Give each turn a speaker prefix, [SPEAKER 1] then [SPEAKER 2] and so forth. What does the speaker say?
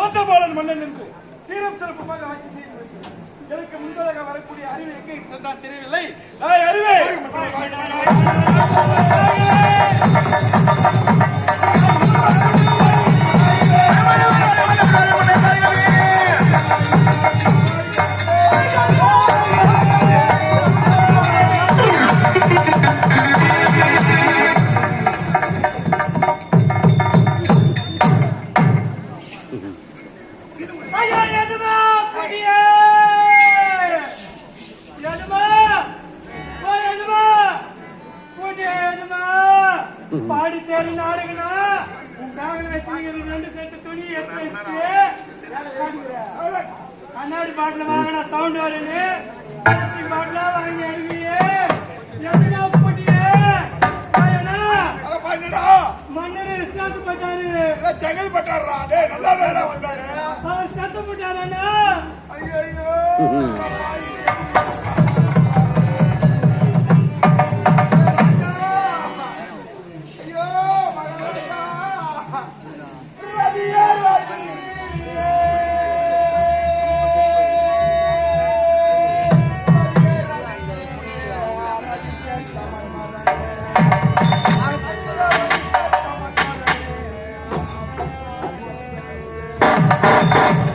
[SPEAKER 1] ரோசபாலன் மன்னன் என்று சீரம் சிறப்புமாக ஆட்சி செய்து வருகிறார். எனக்கு முன்பதாக வரக்கூடிய அறிவு எங்கே சென்றான் தெரியவில்லை. நான் அறிவேன் பாடி சேரு நாடுகனா உன் காவல் வச்சிருக்கிற ரெண்டு செட்டு துணி எடுத்து வச்சுட்டு கண்ணாடி பாட்டில் வாங்கின சவுண்ட் வருன்னு
[SPEAKER 2] செங்கல் பட்டாரா டேய் நல்லா வேலை வந்தாரு.
[SPEAKER 1] அவர் சத்து போட்டாரண்ணா.
[SPEAKER 2] ஐயோ ஐயோ
[SPEAKER 1] Thank you.